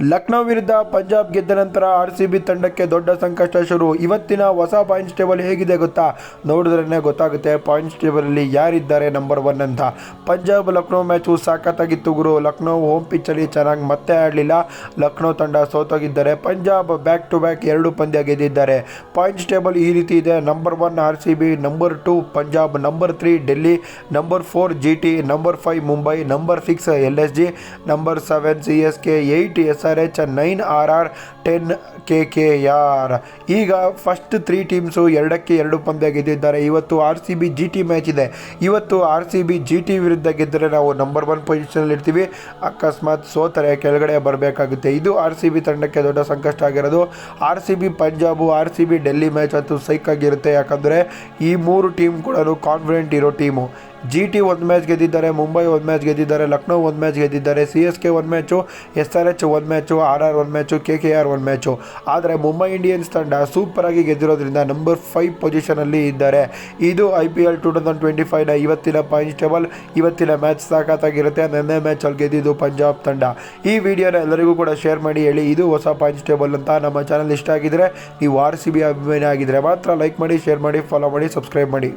ಲಕ್ನೋ ವಿರುದ್ಧ ಪಂಜಾಬ್ ಗೆದ್ದ ನಂತರ ಆರ್ ಸಿ ಬಿ ತಂಡಕ್ಕೆ ದೊಡ್ಡ ಸಂಕಷ್ಟ ಶುರು. ಇವತ್ತಿನ ಹೊಸ ಪಾಯಿಂಟ್ಸ್ ಟೇಬಲ್ ಹೇಗಿದೆ ಗೊತ್ತಾ? ನೋಡಿದ್ರೇ ಗೊತ್ತಾಗುತ್ತೆ ಪಾಯಿಂಟ್ಸ್ ಟೇಬಲಲ್ಲಿ ಯಾರಿದ್ದಾರೆ ನಂಬರ್ ಒನ್ ಅಂತ. ಪಂಜಾಬ್ ಲಕ್ನೋ ಮ್ಯಾಚು ಸಾಕತ್ತಾಗಿತ್ತು ಗುರು. ಲಕ್ನೋ ಹೋಮ್ ಪಿಚ್ಚಲ್ಲಿ ಚೆನ್ನಾಗಿ ಮತ್ತೆ ಆಡಲಿಲ್ಲ. ಲಕ್ನೋ ತಂಡ ಸೋತೋಗಿದ್ದಾರೆ ಪಂಜಾಬ್ ಬ್ಯಾಕ್ ಟು ಬ್ಯಾಕ್ ಎರಡು ಪಂದ್ಯ ಗೆದ್ದಿದ್ದಾರೆ. ಪಾಯಿಂಟ್ಸ್ ಟೇಬಲ್ ಈ ರೀತಿ ಇದೆ. Number one R C B, number two Punjab, number three Delhi, number four G T, number five Mumbai, number six L S G, number seven C S K, eight S R H nine R R ten K K R ಈಗ first three teams ಎರಡಕ್ಕೆ ಎರಡು ಪಂದ್ಯ ಗೆದ್ದಿದ್ದಾರೆ. ಇವತ್ತು R C B G T match ಇದೆ. ಇವತ್ತು R C B G T ವಿರುದ್ಧ ಗೆದ್ದರೆ ನಾವು ನಂಬರ್ ಒನ್ ಪೊಸಿಷನಲ್ಲಿ ಇರ್ತೀವಿ. ಅಕಸ್ಮಾತ್ ಸೋತರೆ ಕೆಳಗಡೆ ಬರಬೇಕಾಗುತ್ತೆ. ಇದು ಆರ್ ಸಿ ಬಿ ತಂಡಕ್ಕೆ ದೊಡ್ಡ ಸಂಕಷ್ಟ ಆಗಿರೋದು. R C B Punjab, R C B Delhi match ಅಂತೂ ಸೈಕ್ ಆಗಿರುತ್ತೆ ಯಾಕಂದರೆ ಈ ಮೂರು ಟೀಮ್ ಕೂಡ ಕಾನ್ಫಿಡೆಂಟ್ ಇರೋ ಟೀಮು ಜಿ ಟಿ ಒಂದು ಮ್ಯಾಚ್ ಗೆದ್ದಿದ್ದಾರೆ ಮುಂಬೈ ಒಂದು ಮ್ಯಾಚ್ ಗೆದ್ದಿದ್ದಾರೆ ಲಕ್ನೋ ಒಂದು ಮ್ಯಾಚ್ ಗೆದ್ದಿದ್ದಾರೆ ಸಿ ಎಸ್ ಕೆ ಒಂದು ಮ್ಯಾಚು ಎಸ್ ಆರ್ ಎಚ್ ಒಂದು ಮ್ಯಾಚು ಆರ್ ಆರ್ ಒಂದು ಮ್ಯಾಚು ಕೆ ಕೆ ಆರ್ ಒಂದು ಮ್ಯಾಚು ಆದರೆ ಮುಂಬೈ ಇಂಡಿಯನ್ಸ್ ತಂಡ ಸೂಪರಾಗಿ ಗೆದ್ದಿರೋದ್ರಿಂದ ನಂಬರ್ ಫೈವ್ ಪೊಸಿಷನಲ್ಲಿ ಇದ್ದಾರೆ. ಇದು I P L two thousand twenty ಫೈವ್ನ ಇವತ್ತಿನ ಪಾಯಿಂಟ್ಸ್ ಟೇಬಲ್ ಇವತ್ತಿನ ಮ್ಯಾಚ್ ಸಾಕಾತಾಗಿರುತ್ತೆ. ನೆನ್ನೆ ಮ್ಯಾಚಲ್ಲಿ ಗೆದ್ದಿದ್ದು ಪಂಜಾಬ್ ತಂಡ. ಈ ವಿಡಿಯೋನ ಎಲ್ಲರಿಗೂ ಕೂಡ ಶೇರ್ ಮಾಡಿ ಹೇಳಿ, ಇದು ಹೊಸ ಪಾಯಿಂಟ್ಸ್ ಟೇಬಲ್ ಅಂತ ನಮ್ಮ ಚಾನಲ್ ಇಷ್ಟ ಆಗಿದ್ರೆ, ನೀವು ಆರ್ ಸಿ ಬಿ ಅಭಿಮಾನಿ ಆಗಿದ್ದರೆ ಮಾತ್ರ ಲೈಕ್ ಮಾಡಿ ಶೇರ್ ಮಾಡಿ ಫಾಲೋ ಮಾಡಿ ಸಬ್ಸ್ಕ್ರೈಬ್ ಮಾಡಿ.